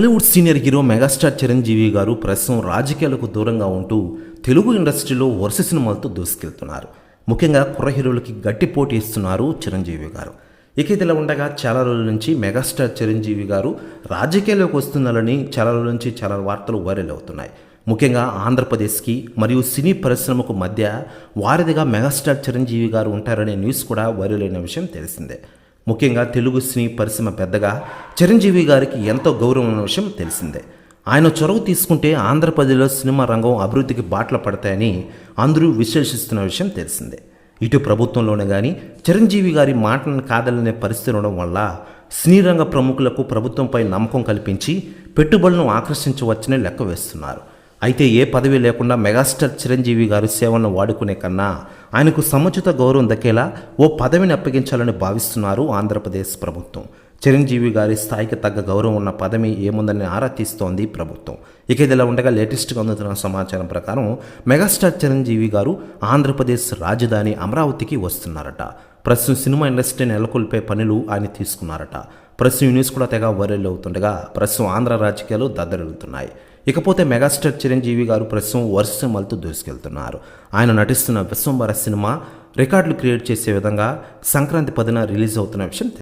Tollywood senior hero megastar Chiranjeevi garu ప్రస్తుతం రాజకీయాలకు దూరంగా ఉంటూ తెలుగు ఇండస్ట్రీలో వరుస సినిమాలతో దూసుకెళ్తున్నారు. ముఖ్యంగా కుర్ర హీరోలకి గట్టి పోటీ ఇస్తున్నారు చిరంజీవి గారు. ఇక ఇదిలా ఉండగా చాలా రోజుల నుంచి మెగాస్టార్ చిరంజీవి గారు రాజకీయాల్లోకి వస్తున్నారని చాలా రోజుల నుంచి చాలా వార్తలు వైరల్ అవుతున్నాయి. ముఖ్యంగా ఆంధ్రప్రదేశ్కి మరియు సినీ పరిశ్రమకు మధ్య వారధిగా మెగాస్టార్ చిరంజీవి గారు ఉంటారనే న్యూస్ కూడా వైరల్ అయిన విషయం తెలిసిందే. ముఖ్యంగా తెలుగు సినీ పరిశ్రమ పెద్దగా చిరంజీవి గారికి ఎంతో గౌరవం ఉన్న విషయం తెలిసిందే. ఆయన చొరవ తీసుకుంటే ఆంధ్రప్రదేశ్లో సినిమా రంగం అభివృద్ధికి బాటలు పడతాయని అందరూ విశ్లేషిస్తున్న విషయం తెలిసిందే. ఇటు ప్రభుత్వంలోనే కానీ చిరంజీవి గారి మాటలను కాదలనే పరిస్థితి ఉండడం వల్ల సినీ రంగ ప్రముఖులకు ప్రభుత్వంపై నమ్మకం కల్పించి పెట్టుబడులను ఆకర్షించవచ్చని లెక్క వేస్తున్నారు. అయితే ఏ పదవి లేకుండా మెగాస్టార్ చిరంజీవి గారు సేవలను వాడుకునే కన్నా ఆయనకు సముచిత గౌరవం దక్కేలా ఓ పదవిని అప్పగించాలని భావిస్తున్నారు ఆంధ్రప్రదేశ్ ప్రభుత్వం. చిరంజీవి గారి స్థాయికి తగ్గ గౌరవం ఉన్న పదవి ఏముందని ఆరా తీస్తోంది ప్రభుత్వం. ఇక ఇదిలా ఉండగా లేటెస్ట్గా అందుతున్న సమాచారం ప్రకారం మెగాస్టార్ చిరంజీవి గారు ఆంధ్రప్రదేశ్ రాజధాని అమరావతికి వస్తున్నారట. ప్రస్తుతం సినిమా ఇండస్ట్రీని నెలకొల్పే పనులు ఆయన తీసుకున్నారట. ప్రస్తుతం న్యూస్ కూడా తెగ వైరల్ అవుతుండగా ప్రస్తుతం ఆంధ్ర రాజకీయాలు దద్దరిల్లుతున్నాయి. ఇకపోతే మెగాస్టార్ చిరంజీవి గారు ప్రస్తుతం వరుస సినిమాలతో దూసుకెళ్తున్నారు. ఆయన నటిస్తున్న విశ్వంబర సినిమా రికార్డులు క్రియేట్ చేసే విధంగా సంక్రాంతి పదిన రిలీజ్ అవుతున్న విషయం